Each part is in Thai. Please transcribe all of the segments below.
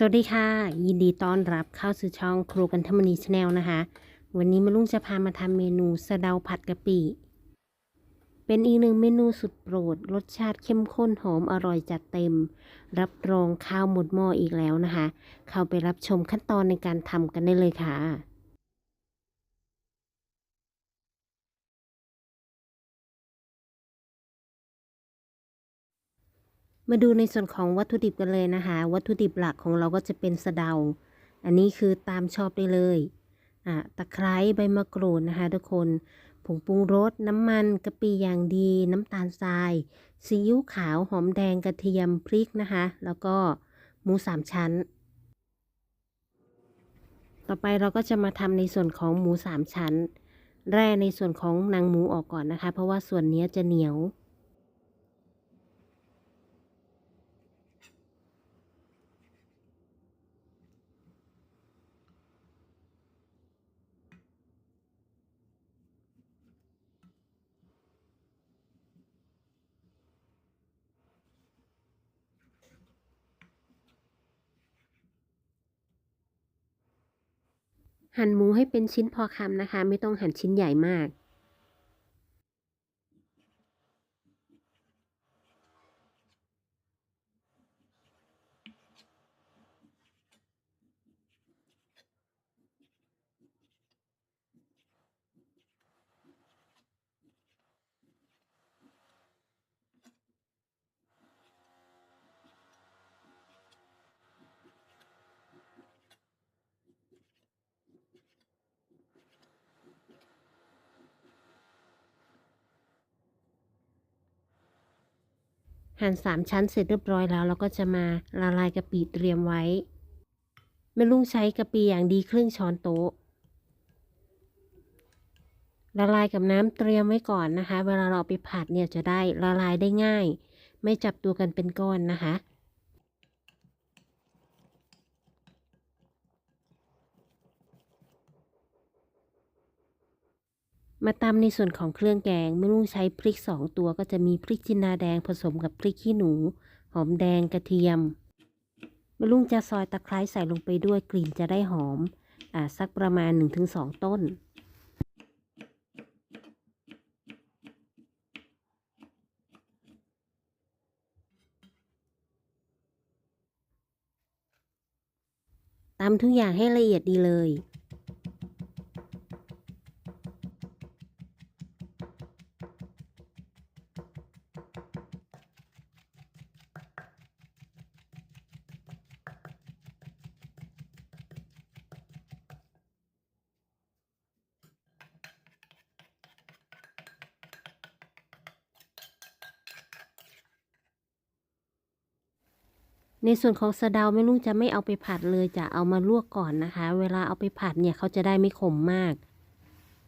สวัสดีค่ะ ยินดีต้อนรับเข้าสู่ช่องครูกันธรรมนีชาแนลนะคะ วันนี้มาลุงจะพามาทำเมนูสะเดาผัดกะปิ เป็นอีกหนึ่งเมนูสุดโปรด รสชาติเข้มข้นหอมอร่อยจัดเต็ม รับรองข้าวหมดหม้ออีกแล้วนะคะ เข้าไปรับชมขั้นตอนในการทำกันได้เลยค่ะ มาดูในส่วนของวัตถุดิบกันเลยนะคะ วัตถุดิบหลักของเราก็จะเป็นสะเดา อันนี้คือตามชอบได้เลยอะตะไคร้ใบมะกรูดนะคะ ทุกคนผงปรุงรสน้ำมันกะปิอย่างดี น้ำตาลทรายซีอิ๊วขาวหอมแดงกระเทียมพริกนะคะ แล้วก็หมูสามชั้น ต่อไปเราก็จะมาทำในส่วนของหมูสามชั้น แร่ในส่วนของนางหมูออกก่อนนะคะ เพราะว่าส่วนนี้จะเหนียว หั่นหมูให้เป็นชิ้นพอคำนะคะ ไม่ต้องหั่นชิ้นใหญ่มาก หั่นสามชั้นเสร็จเรียบร้อยแล้ว เราก็จะมาละลายกะปิเตรียมไว้แม่ลุงใช้กะปิอย่างดีครึ่งช้อนโต๊ะละลายกับน้ำเตรียมไว้ก่อนนะคะ เวลาเราไปผัดเนี่ยจะได้ละลายได้ง่าย ไม่จับตัวกันเป็นก้อนนะคะ มาตำในส่วนของเครื่องแกงไม่ลุงใช้พริก 2 ตัวก็จะมีพริกจินดาแดงผสมกับพริกขี้หนู หอมแดงกระเทียมมะลุงจะซอยตะไคร้ใส่ลงไปด้วยกลิ่นจะได้หอมอ่าสักประมาณ 1-2 ต้นตำทุกอย่างให้ละเอียดดีเลย ในส่วนของสะเดาไม่ลุงจะไม่เอาไปผัดเลยจะเอามาลวกก่อนนะคะ เวลาเอาไปผัดเนี่ยเขาจะได้ไม่ขมมาก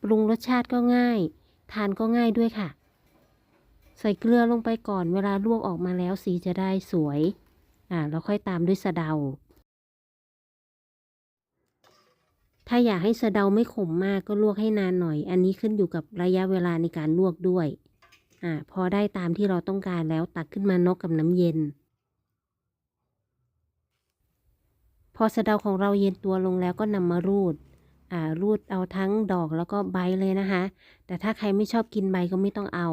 ปรุงรสชาติก็ง่าย ทานก็ง่ายด้วยค่ะ ใส่เกลือลงไปก่อนเวลาลวกออกมาแล้วสีจะได้สวย อ่าแล้วค่อยตามด้วยสะเดา ถ้าอยากให้สะเดาไม่ขมมากก็ลวกให้นานหน่อย อันนี้ขึ้นอยู่กับระยะเวลาในการลวกด้วย อ่าพอได้ตามที่เราต้องการแล้วตักขึ้นมานกกับน้ำเย็น พ อสะเดาของเราเย็นตัวลงแล้วก็นำมารูดอ่ารูดเอาทั้งดอกแล้วก็ใบเลยนะคะ แต่ถ้าใครไม่ชอบกินใบก็ไม่ต้องเอา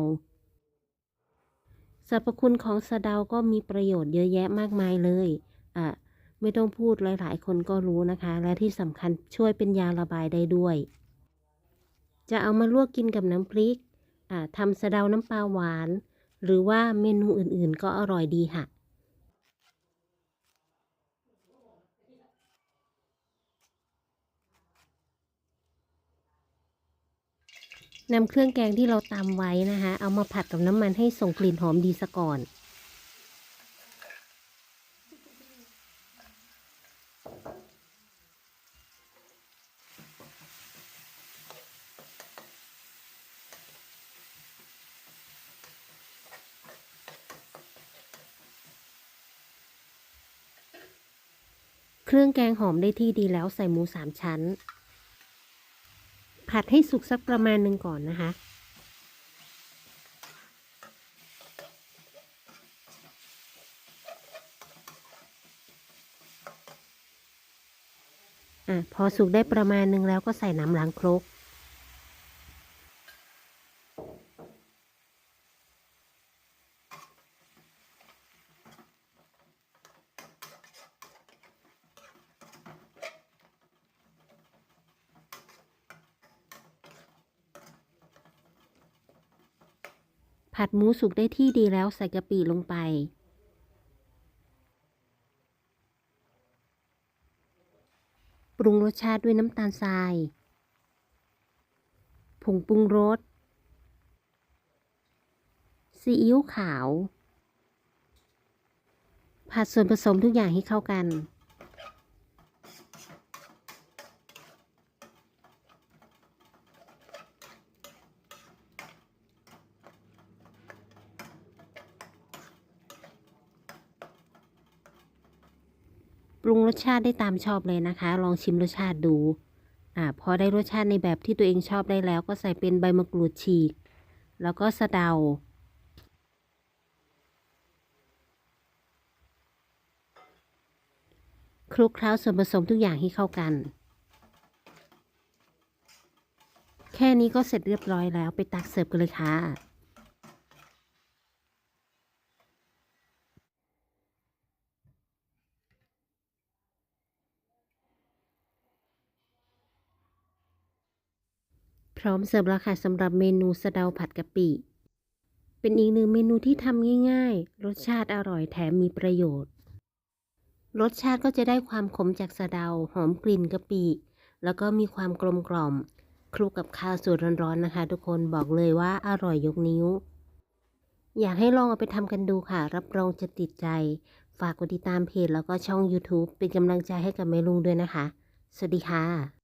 สรรพคุณของสะเดาก็มีประโยชน์เยอะแยะมากมายเลยอ่าไม่ต้องพูดหลาย ๆ คนก็รู้นะคะ และที่สำคัญช่วยเป็นยาระบายได้ด้วย จะเอามาลวกกินกับน้ำพริกอ่าทำสะเดาน้ำปลาหวาน หรือว่าเมนูอื่น ๆ ก็อร่อยดีค่ะ นำเครื่องแกงที่เราตำไว้นะคะ เอามาผัดกับน้ำมันให้ส่งกลิ่นหอมดีซะก่อนเครื่องแกงหอมได้ที่ดีแล้วใส่หมูสามชั้น ผัดให้สุกสักประมาณหนึ่งก่อนนะคะ อะพอสุกได้ประมาณหนึ่งแล้วก็ใส่น้ำล้างครก ผัดหมูสุกได้ที่ดีแล้วใส่กะปิลงไป ปรุงรสชาติด้วยน้ำตาลทราย ผงปรุงรส ซีอิ๊วขาว ผัดส่วนผสมทุกอย่างให้เข้ากัน ป รุงรสชาติได้ตามชอบเลยนะคะ ลองชิมรสชาติดูอ่าพอได้รสชาติในแบบที่ตัวเองชอบได้แล้ว ก็ใส่เป็นใบมะกรูดฉีก แล้วก็สะเดา คลุกเคล้าส่วนผสมทุกอย่างให้เข้ากัน แค่นี้ก็เสร็จเรียบร้อยแล้วไปตักเสิร์ฟกันเลยค่ะ พร้อมเสิร์ฟแล้วค่ะสำหรับเมนูสะเดาผัดกะปิ เป็นอีกหนึ่งเมนูที่ทำง่ายๆ รสชาติอร่อยแถมมีประโยชน์ รสชาติก็จะได้ความขมจากสะเดาหอมกลิ่นกะปิ แล้วก็มีความกลมกล่อม คลุกกับข้าวสวยร้อนๆนะคะ ทุกคนบอกเลยว่าอร่อยยกนิ้ว อยากให้ลองเอาไปทำกันดูค่ะ รับรองจะติดใจ ฝากกดติดตามเพจแล้วก็ช่อง YouTube เป็นกำลังใจให้กับแม่ลุงด้วยนะคะ สวัสดีค่ะ